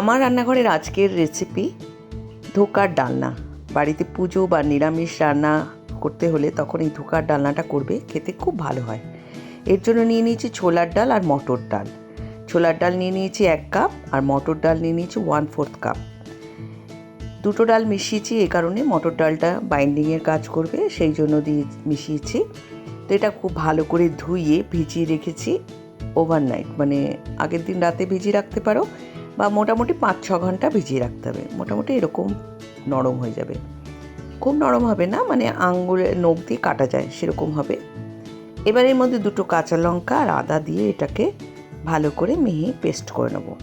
আমার রান্নাঘরের আজকের রেসিপি ধোকার ডালনা। বাড়িতে পুজো বা নিরামিষ রান্না করতে হলে তখন এই ধোকার ডালনাটা করবে, খেতে খুব ভালো হয়। এর জন্য নিয়ে নিয়েছি ছোলার ডাল আর মটর ডাল। ছোলার ডাল নিয়ে নিয়েছি এক কাপ আর মটর ডাল নিয়ে নিয়েছি ওয়ান ফোর্থ কাপ দুটো ডাল মিশিয়েছি এই কারণে মটর ডালটা বাইন্ডিংয়ের কাজ করবে, সেই জন্য দিয়ে মিশিয়েছি। তো এটা খুব ভালো করে ধুইয়ে ভিজিয়ে রেখেছি ওভারনাইট মানে আগের দিন রাতে ভিজিয়ে রাখতে পারো বা মোটামুটি পাঁচ, ছ ঘণ্টা ভিজিয়ে রাখতে হবে। মোটামুটি এরকম নরম হয়ে যাবে। খুব নরম হবে না মানে আঙ্গুলের নখ দিয়ে কাটা যায়, সেরকম হবে। এবার এর মধ্যে দুটো কাঁচা লঙ্কা আর আদা দিয়ে এটাকে ভালো করে মিহি পেস্ট করে নেব।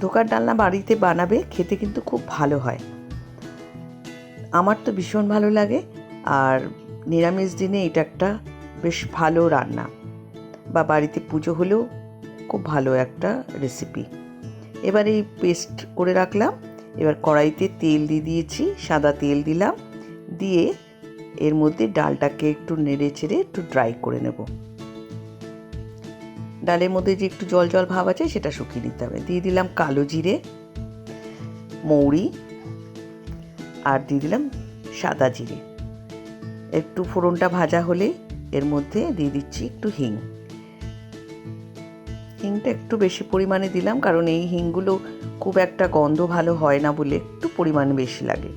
ধোকার ডালনা বাড়িতে বানাবে, খেতে কিন্তু খুব ভালো হয়। আমার তো ভীষণ ভালো লাগে আর নিরামিষ দিনে এটা একটা বেশ ভালো রান্না। বা বাড়িতে পুজো হলেও খুব ভালো একটা রেসিপি এবার এই পেস্ট করে রাখলাম, এবার কড়াইতে তেল দিয়ে দিয়েছি, সাদা তেল দিলাম, দিয়ে এর মধ্যে ডালটাকে একটু নেড়ে চেড়ে একটু ড্রাই করে নেব। ডালের মধ্যে যে একটু জল জল ভাব আছে সেটা শুকিয়ে নিতে হবে। দিয়ে দিলাম কালো জিরে, মৌরি আর দিয়ে দিলাম সাদা জিরে। একটু ফোড়নটা ভাজা হলে এর মধ্যে দিয়ে দিচ্ছি একটু হিং। হিংটা একটু বেশি পরিমাণে দিলাম, কারণ এই হিংগুলো খুব একটা গন্ধ ভালো হয় না বলে একটু পরিমাণ বেশি লাগে।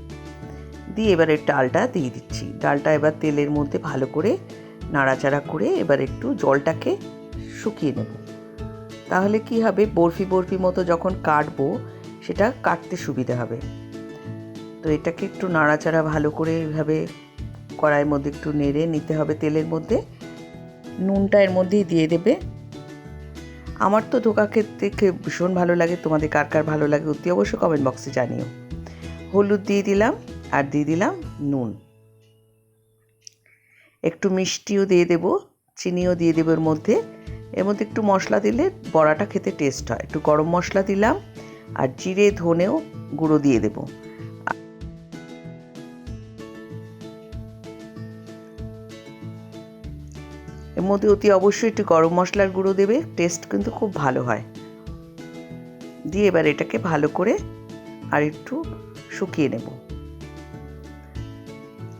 দিয়ে এবারে ডালটা দিয়ে দিচ্ছি। ডালটা এবার তেলের মধ্যে ভালো করে নাড়াচাড়া করে এবার একটু জলটাকে শুকিয়ে নেব। তাহলে কি হবে? বরফি বরফি মতো যখন কাটবো, সেটা কাটতে সুবিধা হবে। তো এটাকে একটু নাড়াচাড়া ভালো করে এইভাবে কড়াইয়ের মধ্যে একটু নেড়ে নিতে হবে তেলের মধ্যে। নুনটা এর মধ্যেই দিয়ে দেবে। আমার তো ধোকা খেতে ভীষণ ভালো লাগে। তোমাদের কার কার ভালো লাগে অতি অবশ্যই কমেন্ট বক্সে জানিও। হলুদ দিয়ে দিলাম আর দিয়ে দিলাম নুন। একটু মিষ্টিও দিয়ে দেবো, চিনিও দিয়ে দেবো এর মধ্যে। এর মধ্যে একটু মশলা দিলে বড়াটা খেতে টেস্ট হয়। একটু গরম মশলা দিলাম আর জিরে, ধনেও গুঁড়ো দিয়ে দেবো। মধ্যে অতি অবশ্যই একটু গরম মশলার গুঁড়ো দেবে। টেস্ট কিন্তু খুব ভালো হয়। দিয়ে এবার এটাকে ভালো করে আর একটু শুকিয়ে নেব।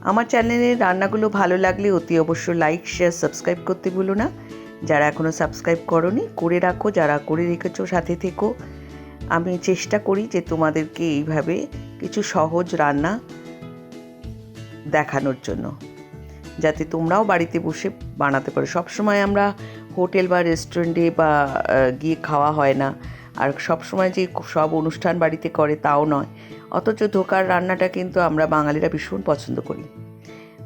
আমার চ্যানেলের রান্নাগুলো ভালো লাগলে অতি অবশ্য লাইক শেয়ার সাবস্ক্রাইব করতে ভুলো না। যারা এখনও সাবস্ক্রাইব করনি, করে রাখো। যারা করে রেখেছো, সাথে থেকো। আমি চেষ্টা করি যে তোমাদেরকে এইভাবে কিছু সহজ রান্না দেখানোর জন্য। যাতে তোমরাও বাড়িতে বসে বানাতে পারো। সবসময় আমরা হোটেল বা রেস্টুরেন্টে বা গিয়ে খাওয়া হয় না। আর সবসময় যে সব অনুষ্ঠান বাড়িতে করে তাও নয়। অথচ ধোকার রান্নাটা কিন্তু আমরা বাঙালিরা ভীষণ পছন্দ করি।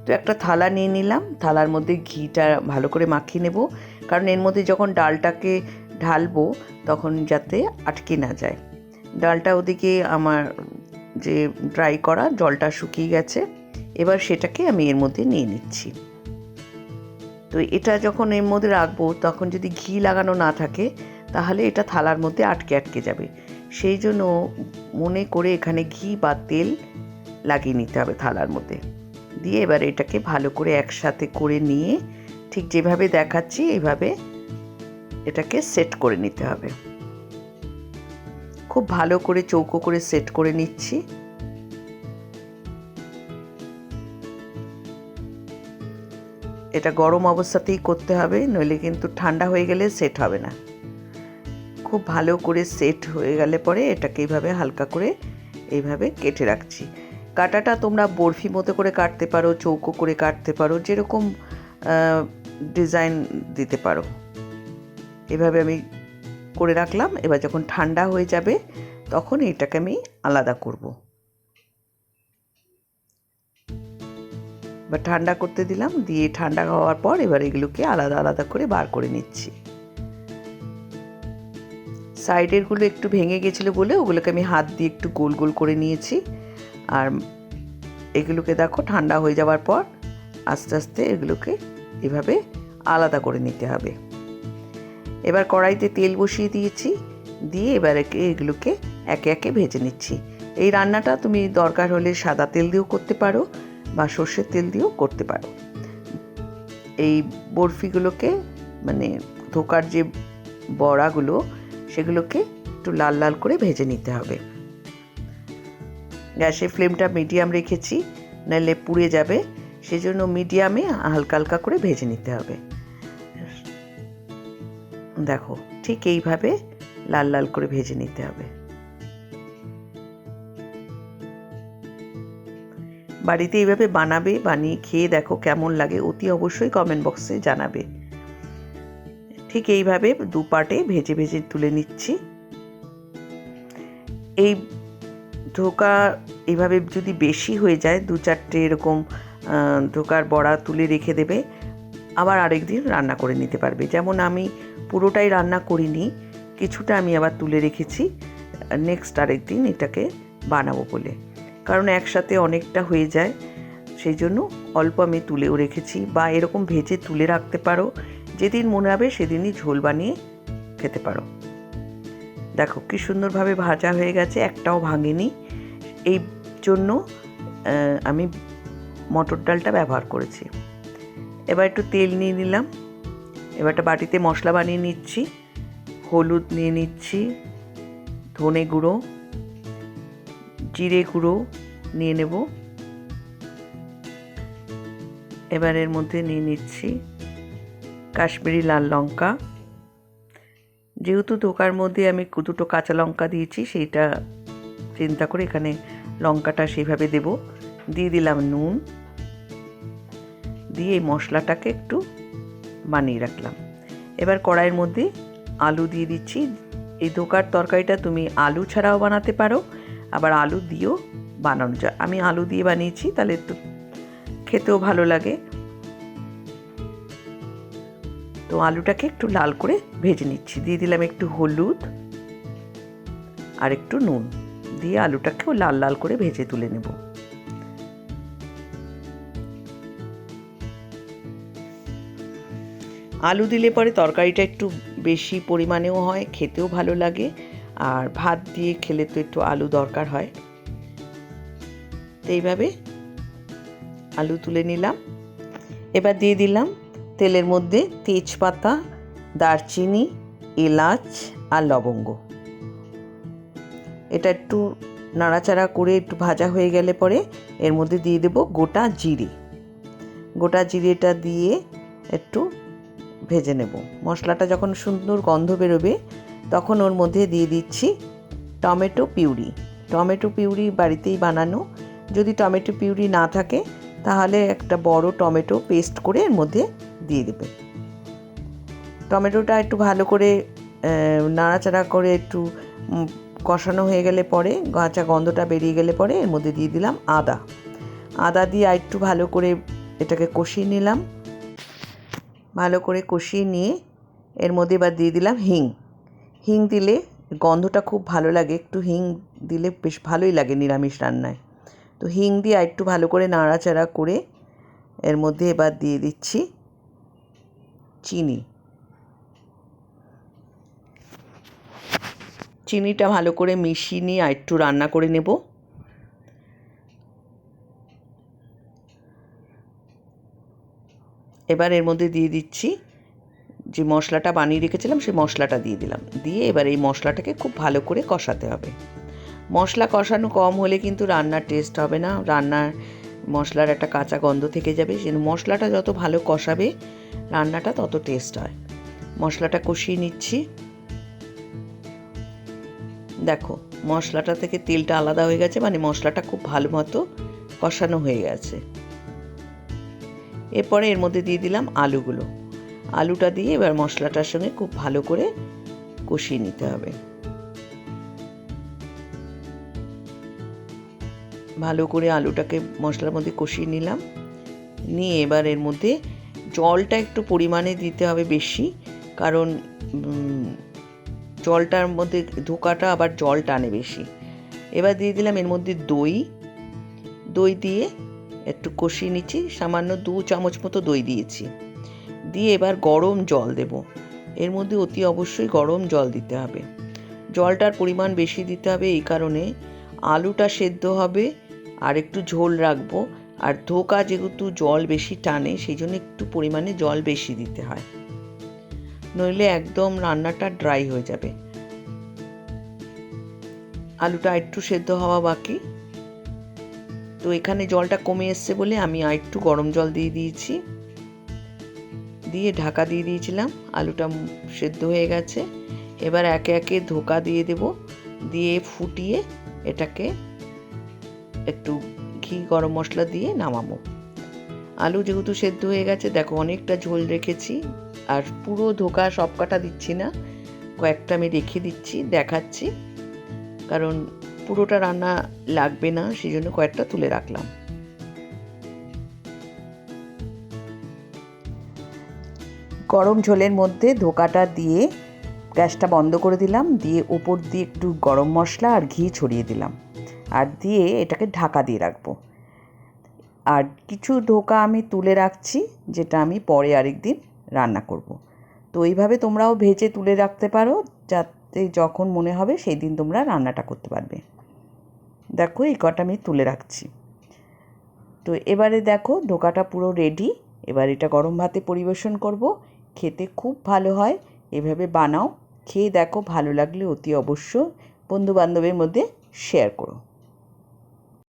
তো একটা থালা নিয়ে নিলাম। থালার মধ্যে ঘিটা ভালো করে মাখিয়ে নেব। কারণ এর মধ্যে যখন ডালটাকে ঢালবো তখন যাতে আটকে না যায়। ডালটা ওদিকে আমার যে ড্রাই করা জলটা শুকিয়ে গেছে। এবার সেটাকে আমি এর মধ্যে নিয়ে নিচ্ছি। তো এটা যখন এর মধ্যে রাখব, তখন যদি ঘি লাগানো না থাকে, তাহলে এটা থালার মধ্যে আটকে আটকে যাবে। সেই জন্য মনে করে এখানে ঘি বা তেল লাগিয়ে নিতে হবে থালার মধ্যে। দিয়ে এবার এটাকে ভালো করে একসাথে করে নিয়ে ঠিক যেভাবে দেখাচ্ছি এইভাবে এটাকে সেট করে নিতে হবে। খুব ভালো করে চৌকো করে সেট করে নিচ্ছি। এটা গরম অবস্থাতেই করতে হবে, নইলে কিন্তু ঠান্ডা হয়ে গেলে সেট হবে না। খুব ভালো করে সেট হয়ে গেলে পরে এটাকে এইভাবে হালকা করে এইভাবে কেটে রাখছি। কাটাটা তোমরা বরফি মতো করে কাটতে পারো, চৌকো করে কাটতে পারো, যেরকম ডিজাইন দিতে পারো। এভাবে আমি করে রাখলাম, এবার যখন ঠান্ডা হয়ে যাবে, তখন এটাকে আমি আলাদা করব। বা ঠান্ডা করতে দিলাম, দিয়ে ঠান্ডা হওয়ার পর এবার এগুলোকে আলাদা আলাদা করে বার করে নিচ্ছি। সাইডেরগুলো একটু ভেঙে গেছিল বলে ওগুলোকে আমি হাত দিয়ে একটু গোল গোল করে নিয়েছি। আর এগুলোকে দেখো ঠান্ডা হয়ে যাওয়ার পর আস্তে আস্তে এগুলোকে এভাবে আলাদা করে নিতে হবে। এবার কড়াইতে তেল বসিয়ে দিয়েছি, দিয়ে এবার একে এগুলোকে একে একে ভেজে নিচ্ছি। এই রান্নাটা তুমি দরকার হলে সাদা তেল দিয়েও করতে পারো বা সর্ষের তেল দিয়েও করতে পারো। এই বরফিগুলোকে মানে ধোকার যে বড়াগুলো, সেগুলোকে একটু লাল লাল করে ভেজে নিতে হবে। গ্যাসের ফ্লেমটা মিডিয়াম রেখেছি, নাহলে পুড়ে যাবে, সেজন্য মিডিয়ামে হালকা হালকা করে ভেজে নিতে হবে। দেখো, ঠিক এইভাবে লাল লাল করে ভেজে নিতে হবে। বাড়িতে এইভাবে বানাবে, বানিয়ে খেয়ে দেখো কেমন লাগে, অতি অবশ্যই কমেন্ট বক্সে জানাবে। ঠিক এইভাবে দু পাটে ভেজে ভেজে তুলে নিচ্ছি। এই ধোকা এইভাবে যদি বেশি হয়ে যায়, দু চারটে এরকম ধোকার বড়া তুলে রেখে দেবে, আবার আরেক দিন রান্না করে নিতে পারবে। যেমন আমি পুরোটাই রান্না করিনি, কিছুটা আমি আবার তুলে রেখেছি নেক্সট আরেক দিন এটাকে বানাবো বলে। কারণ একসাথে অনেকটা হয়ে যায়, সেই জন্য অল্প আমি তুলেও রেখেছি বা এরকম ভেজে তুলে রাখতে পারো, যেদিন মনে হবে সেদিনই ঝোল বানিয়ে খেতে পারো। দেখো কি সুন্দরভাবে ভাজা হয়ে গেছে, একটাও ভাঙেনি। এই জন্য আমি মটর ডালটা ব্যবহার করেছি। এবার একটু তেল নিয়ে নিলাম। এবারটা বাটিতে মশলা বানিয়ে নিচ্ছি, হলুদ নিয়ে নিচ্ছি, ধনে গুঁড়ো জিরে গুঁড়ো নিয়ে নেব। এবার এর মধ্যে নিয়ে নিচ্ছি কাশ্মীরি লাল লঙ্কা। যেহেতু ধোকার মধ্যে আমি দুটো কাঁচা লঙ্কা দিয়েছি, সেইটা চিন্তা করে এখানে লঙ্কাটা সেইভাবে দেব। দিয়ে দিলাম নুন। দিয়ে এই মশলাটাকে একটু বানিয়ে রাখলাম। এবার কড়াইয়ের মধ্যে আলু দিয়ে দিচ্ছি। এই ধোকার তরকারিটা তুমি আলু ছাড়াও বানাতে পারো। আবার আলু দিয়েও বানানো যায়। আমি আলু দিয়ে বানিয়েছি, তাহলে একটু খেতেও ভালো লাগে। তো আলুটাকে একটু লাল করে ভেজে নিচ্ছি। দিয়ে দিলাম একটু হলুদ আর একটু নুন। দিয়ে আলুটাকেও লাল লাল করে ভেজে তুলে নেব। আলু দিলে পরে তরকারিটা একটু বেশি পরিমাণেও হয়, খেতেও ভালো লাগে। আর ভাত দিয়ে খেলে তো একটু আলু দরকার হয়। তো এইভাবে আলু তুলে নিলাম। এবার দিয়ে দিলাম তেলের মধ্যে তেজপাতা, দারচিনি, এলাচ আর লবঙ্গ। এটা একটু নাড়াচাড়া করে একটু ভাজা হয়ে গেলে পরে এর মধ্যে দিয়ে দেব গোটা জিরে। গোটা জিরেটা দিয়ে একটু ভেজে নেব। মশলাটা যখন সুন্দর গন্ধ বেরোবে তখন ওর মধ্যে দিয়ে দিচ্ছি টমেটো পিউরি। টমেটো পিউরি বাড়িতেই বানানো। যদি টমেটো পিউরি না থাকে, তাহলে একটা বড় টমেটো পেস্ট করে এর মধ্যে দিয়ে দেবে। টমেটোটা একটু ভালো করে নাড়াচাড়া করে একটু কষানো হয়ে গেলে পরে, কাঁচা গন্ধটা বেরিয়ে গেলে পরে এর মধ্যে দিয়ে দিলাম আদা। আদা দিয়ে একটু ভালো করে এটাকে কষিয়ে নিলাম। ভালো করে কষিয়ে নিয়ে এর মধ্যে এবার দিয়ে দিলাম হিং। হিং দিলে গন্ধটা খুব ভালো লাগে। একটু হিং দিলে বেশ ভালোই লাগে নিরামিষ রান্নায়। তো হিং দিয়ে একটু ভালো করে নাড়াচাড়া করে এর মধ্যে এবার দিয়ে দিচ্ছি চিনি। চিনিটা ভালো করে মিশিয়ে নিয়ে আর একটু রান্না করে নেব। এবার এর মধ্যে দিয়ে দিচ্ছি যে মশলাটা বানিয়ে রেখেছিলাম, সেই মশলাটা দিয়ে দিলাম। দিয়ে এবার এই মশলাটাকে খুব ভালো করে কষাতে হবে। মশলা কষানো কম হলে কিন্তু রান্নার টেস্ট হবে না। রান্নার মশলার একটা কাঁচা গন্ধ থেকে যাবে। সে মশলাটা যত ভালো কষাবে, রান্নাটা তত টেস্ট হয়। মশলাটা কষিয়ে নিচ্ছি। দেখো, মশলাটা থেকে তেলটা আলাদা হয়ে গেছে মানে মশলাটা খুব ভালো মতো কষানো হয়ে গেছে। এরপরে এর মধ্যে দিয়ে দিলাম আলুগুলো। আলুটা দিয়ে এবার মশলাটার সঙ্গে খুব ভালো করে কষিয়ে নিতে হবে। ভালো করে আলুটাকে মশলার মধ্যে কষিয়ে নিলাম। নিয়ে এবার এর মধ্যে জলটা একটু পরিমাণে দিতে হবে বেশি, কারণ জলটার মধ্যে ধোকাটা আবার জল টানে বেশি। এবার দিয়ে দিলাম এর মধ্যে দই। দই দিয়ে একটু কষিয়ে নিচ্ছি, সামান্য দু চামচ মতো দই দিয়েছি। দিয়ে এবার গরম জল দেব। এর মধ্যে অতি অবশ্যই গরম জল দিতে হবে। জলটার পরিমাণ বেশি দিতে হবে এই কারণে আলুটা সেদ্ধ হবে আর একটু ঝোল রাখব। আর ধোকা যেহেতু জল বেশি টানে, সেই জন্য একটু পরিমাণে জল বেশি দিতে হয়। নইলে একদম রান্নাটা ড্রাই হয়ে যাবে। আলুটা একটু সেদ্ধ হওয়া বাকি। তো এখানে জলটা কমে এসছে বলে আমি আর একটু গরম জল দিয়ে দিয়েছি। দিয়ে ঢাকা দিয়ে দিয়েছিলাম। আলুটা সেদ্ধ হয়ে গেছে। এবার একে একে ধোকা দিয়ে দেব। দিয়ে ফুটিয়ে এটাকে একটু ঘি গরম মশলা দিয়ে নামাবো। আলু যেহেতু সেদ্ধ হয়ে গেছে, দেখো অনেকটা ঝোল রেখেছি। আর পুরো ধোকা সব কাটা দিচ্ছি না, কয়েকটা আমি রেখে দিচ্ছি, দেখাচ্ছি। কারণ পুরোটা রান্না লাগবে না সেই জন্য কয়েকটা তুলে রাখলাম। গরম ঝোলের মধ্যে ধোকাটা দিয়ে গ্যাসটা বন্ধ করে দিলাম। দিয়ে ওপর দিয়ে একটু গরম মশলা আর ঘি ছড়িয়ে দিলাম। আর দিয়ে এটাকে ঢাকা দিয়ে রাখব। আর কিছু ধোকা আমি তুলে রাখছি, যেটা আমি পরে আরেক দিন রান্না করব। তো এইভাবে তোমরাও ভেজে তুলে রাখতে পারো, যাতে যখন মনে হবে সেই দিন তোমরা রান্নাটা করতে পারবে। দেখো, এই কটা আমি তুলে রাখছি। তো এবারে দেখো, ধোকাটা পুরো রেডি এবার এটা গরম ভাতে পরিবেশন করব। খেতে খুব ভালো হয়। এভাবে বানাও। খেয়ে দেখো, ভালো লাগলে অতি অবশ্য বন্ধুবান্ধবের মধ্যে শেয়ার করো।